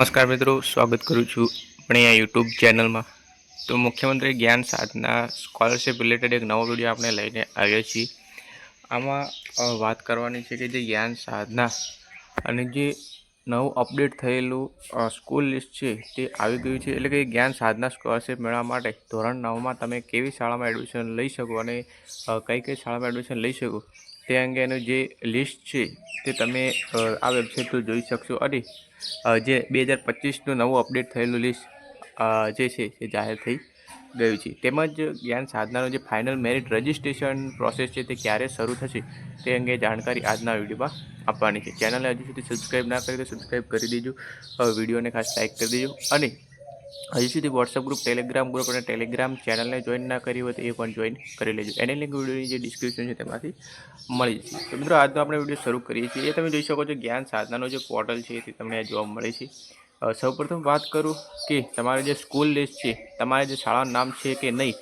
નમસ્કાર મિત્રો, સ્વાગત કરું છું આપણે આ યુટ્યુબ ચેનલમાં તો મુખ્યમંત્રી જ્ઞાન સાધના સ્કોલરશિપ રિલેટેડ એક નવો વીડિયો આપણે લઈને આવ્યા છીએ. આમાં વાત કરવાની છે કે જે જ્ઞાન સાધના અને જે નવું અપડેટ થયેલું સ્કૂલ લિસ્ટ છે તે આવી ગયું છે. એટલે કે જ્ઞાન સાધના સ્કોલરશિપ મેળવવા માટે ધોરણ નવમાં તમે કેવી શાળામાં એડમિશન લઈ શકો અને કઈ કઈ શાળામાં એડમિશન લઈ શકો તે અંગેનું જે લિસ્ટ છે, તે તમે આ વેબસાઇટ પર જોઈ શકશો. અને જે બે હજાર પચીસનું નવું અપડેટ થયેલું લિસ્ટ જે છે એ જાહેર થઈ ગયું છે. તેમજ જ્ઞાન સાધનાનું જે ફાઇનલ મેરિટ રજિસ્ટ્રેશન પ્રોસેસ છે, તે ક્યારે શરૂ થશે, તે અંગે જાણકારી આજના વિડીયોમાં આપવાની છે. ચેનલને હજુ સુધી સબસ્ક્રાઈબ ના કરી તો સબસ્ક્રાઈબ કરી દેજો. વિડીયોને ખાસ લાઇક કરી દેજો. અને હજુ સુધી વોટ્સઅપ ગ્રુપ ટેલિગ્રામ ગ્રુપ અને ટેલિગ્રામ ચેનલને જોઈન ના કરી હોય તો એ પણ જોઈન કરી લેજો. એની લિંક વિડીયોની જે ડિસ્ક્રિપ્શન છે તેમાંથી મળી જશે. તો મિત્રો, આજનો આપણે વીડિયો શરૂ કરીએ છીએ. એ તમે જોઈ શકો છો જ્ઞાન સાધનાનો જે પોર્ટલ છે તે તમને જોવા મળે છે. સૌપ્રથમ વાત કરું કે તમારે જે સ્કૂલ લિસ્ટ છે, તમારે જે શાળાનું નામ છે કે નહીં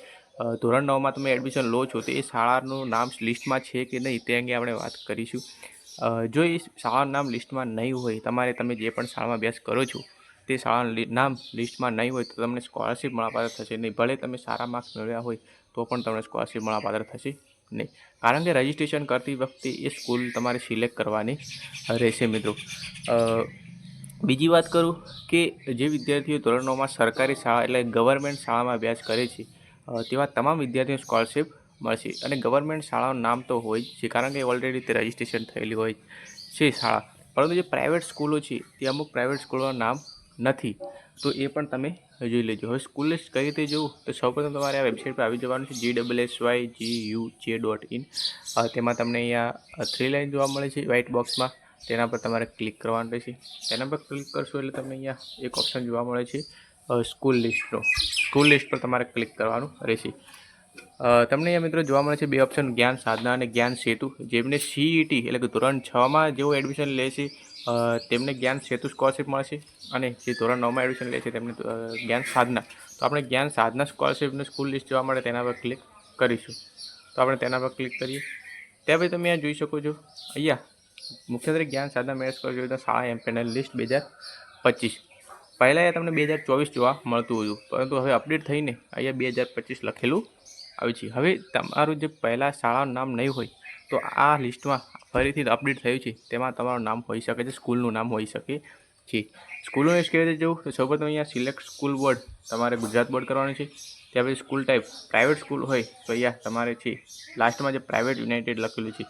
ધોરણ નવમાં તમે એડમિશન લો છો, તો એ શાળાનું નામ લિસ્ટમાં છે કે નહીં તે અંગે આપણે વાત કરીશું. જો એ શાળાનું નામ લિસ્ટમાં નહીં હોય, તમારે તમે જે પણ શાળામાં અભ્યાસ કરો છો તે શાળાના નામ લિસ્ટમાં નહીં હોય તો તમને સ્કોલરશિપ મળવાપાત્ર થશે નહીં. ભલે તમે સારા માર્ક્સ મેળવ્યા હોય તો પણ તમને સ્કોલરશિપ મળવાપાત્ર થશે નહીં. કારણ કે રજિસ્ટ્રેશન કરતી વખતે એ સ્કૂલ તમારે સિલેક્ટ કરવાની રહેશે મિત્રો. બીજી વાત કરું કે જે વિદ્યાર્થીઓ ધોરણ નવમાં સરકારી શાળા એટલે ગવર્મેન્ટ શાળામાં અભ્યાસ કરે છે તેવા તમામ વિદ્યાર્થીઓ સ્કોલરશિપ મળશે. અને ગવર્મેન્ટ શાળાનું નામ તો હોય જ છે, કારણ કે ઓલરેડી તે રજિસ્ટ્રેશન થયેલી હોય છે શાળા. પરંતુ જે પ્રાઇવેટ સ્કૂલો છે, તે અમુક પ્રાઇવેટ સ્કૂલોના નામ નથી. તો એ પણ તમે જોઈ લેજો. હવે સ્કૂલ લિસ્ટ કઈ રીતે જોવું? તો સૌપ્રથમ તમારે આ વેબસાઇટ પર આવી જવાનું છે G double S Y G U J dot in તેમાં તમને અહીંયા થ્રી લાઇન જોવા મળે છે વ્હાઇટ બોક્સમાં તેના પર તમારે ક્લિક કરવાનું રહેશે. તેના પર ક્લિક કરશો એટલે તમને અહીંયા એક ઓપ્શન જોવા મળે છે સ્કૂલ લિસ્ટનો સ્કૂલ લિસ્ટ પર તમારે ક્લિક કરવાનું રહેશે. તમને અહીંયા મિત્રો જોવા મળે છે બે ઓપ્શન જ્ઞાન સાધના અને જ્ઞાન સેતુ. જેમને સીઈટી એટલે કે ધોરણ છમાં જેઓ એડમિશન લે છે તેમને જ્ઞાન સેતુ સ્કોલરશિપ મળશે અને જે ધોરણ નવમાં એડમિશન લે છે તેમને જ્ઞાન સાધના. તો આપણે જ્ઞાન સાધના સ્કોલરશિપનું સ્કૂલ લિસ્ટ જોવા મળે તેના પર ક્લિક કરીશું. તો આપણે તેના પર ક્લિક કરીએ. ત્યાં પછી તમે અહીંયા જોઈ શકો છો. અહીંયા મુખ્યત્વે જ્ઞાન સાધના મેળવ સ્કોલરશિપ યોજના શાળા પેનલ લિસ્ટ બે હજાર પચીસ. પહેલાં એ તમને બે હજાર ચોવીસ જોવા મળતું હતું. પરંતુ હવે અપડેટ થઈને અહીંયા બે હજાર પચીસ લખેલું આવ્યું છે. હવે તમારું જે પહેલાં શાળાનું નામ નહીં હોય, તો આ લિસ્ટમાં ફરીથી અપડેટ થયું છે. તેમાં તમારું નામ હોઈ શકે છે, સ્કૂલનું નામ હોઈ શકે છે. સ્કૂલનું કેવી રીતે જવું તો સૌપ્રથમ અહીંયા સિલેક્ટ સ્કૂલ બોર્ડ તમારે ગુજરાત બોર્ડ કરવાનું છે. ત્યાં પછી સ્કૂલ ટાઈપ પ્રાઇવેટ સ્કૂલ હોય તો અહીંયા તમારે છે લાસ્ટમાં જે પ્રાઇવેટ યુનાઇટેડ લખેલું છે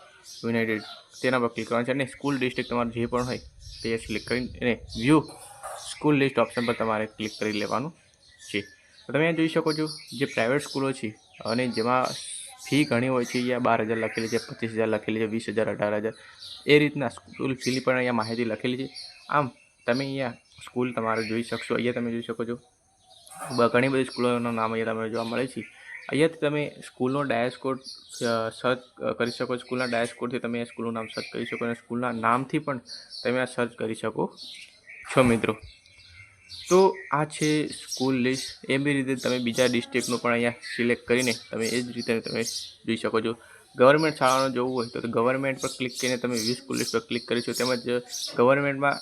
યુનાઇટેડ તેના પર ક્લિક કરવાનું છે અને સ્કૂલ ડિસ્ટ્રિક્ટ તમારું જે પણ હોય તે સિલેક્ટ કરીને વ્યૂ સ્કૂલ લિસ્ટ ઓપ્શન પર તમારે ક્લિક કરી લેવાનું છે. તો તમે જોઈ શકો છો જે પ્રાઇવેટ સ્કૂલો છે અને જેમાં ફી ઘણી હોય છે, અહીંયા બાર હજાર લખેલી છે, પચીસ હજાર લખેલી છે, વીસ હજાર, અઢાર હજાર. એ રીતના સ્કૂલ ફીની પણ અહીંયા માહિતી લખેલી છે. આમ, તમે અહીંયા સ્કૂલ તમારે જોઈ શકશો, અહીંયા તમે જોઈ શકો છો. ઘણી બધી સ્કૂલોના નામ અહીંયા તમને જોવા મળે છે. અહીંયાથી તમે સ્કૂલનો ડાયસકોડ સર્ચ કરી શકો સ્કૂલના ડાયસ્કોડથી તમે સ્કૂલનું નામ સર્ચ કરી શકો અને સ્કૂલના નામથી પણ તમે આ સર્ચ કરી શકો છો મિત્રો. તો આ છે સ્કૂલ લિસ્ટ એવી રીતે તમે બીજા ડિસ્ટ્રિક્ટનું પણ અહીંયા સિલેક્ટ કરીને તમે એ જ રીતે તમે જોઈ શકો છો. ગવર્મેન્ટ શાળાનું જોવું હોય તો ગવર્મેન્ટ પર ક્લિક કરીને તમે વ્યૂ સ્કૂલ લિસ્ટ પર ક્લિક કરી શકો તેમજ ગવર્મેન્ટમાં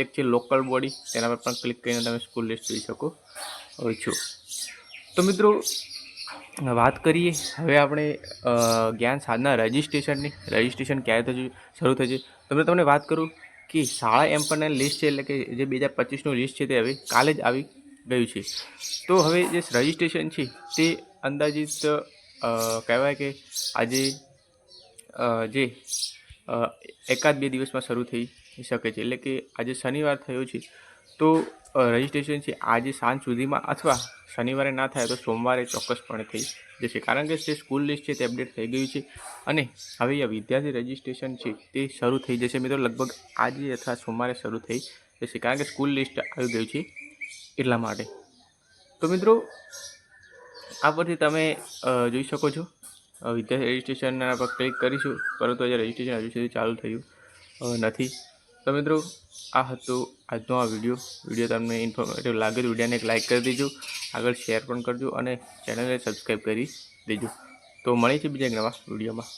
એક છે લોકલ બોડી તેના પર પણ ક્લિક કરીને તમે સ્કૂલ લિસ્ટ જોઈ શકો છો. તો મિત્રો, વાત કરીએ, હવે આપણે જ્ઞાન સાધના રજિસ્ટ્રેશનની રજિસ્ટ્રેશન ક્યારે થશે? શરૂ થશે? તો મેં તમને વાત કરું કે શાળા એમ્પરના લિસ્ટ છે એટલે કે જે બે હજાર પચીસનું લિસ્ટ છે તે હવે કાલે જ આવી ગયું છે. તો હવે જે રજિસ્ટ્રેશન છે તે અંદાજિત કહેવાય કે આજે જે એકાદ બે દિવસમાં શરૂ થઈ શકે છે. એટલે કે આજે શનિવાર થયો છે. તો રજિસ્ટ્રેશન છે આજે સાંજ સુધીમાં અથવા શનિવારે ના થાય તો સોમવારે ચોક્કસપણે થઈ જશે. કારણ કે જે સ્કૂલ લિસ્ટ છે તે અપડેટ થઈ ગયું છે અને હવે આ વિદ્યાર્થી રજિસ્ટ્રેશન છે તે શરૂ થઈ જશે. મિત્રો, લગભગ આજે અથવા સોમવારે શરૂ થઈ જશે કારણ કે સ્કૂલ લિસ્ટ આવી ગયું છે એટલા માટે. તો મિત્રો, આ પરથી તમે જોઈ શકો છો. વિદ્યાર્થી રજિસ્ટ્રેશનના પર ક્લિક કરીશું, પરંતુ હજી રજિસ્ટ્રેશન હજુ સુધી ચાલુ થયું નથી. તો મિત્રો, આ હતો આજનો આ વીડિયો. વીડિયો તમને ઇન્ફોર્મેટિવ લાગે તો વિડીયોને એક લાઇક કરી દેજો. આગળ શેર પણ કરજો અને ચેનલને સબસ્ક્રાઈબ કરી દેજો. તો મળે છે બીજા એક નવા વિડીયોમાં.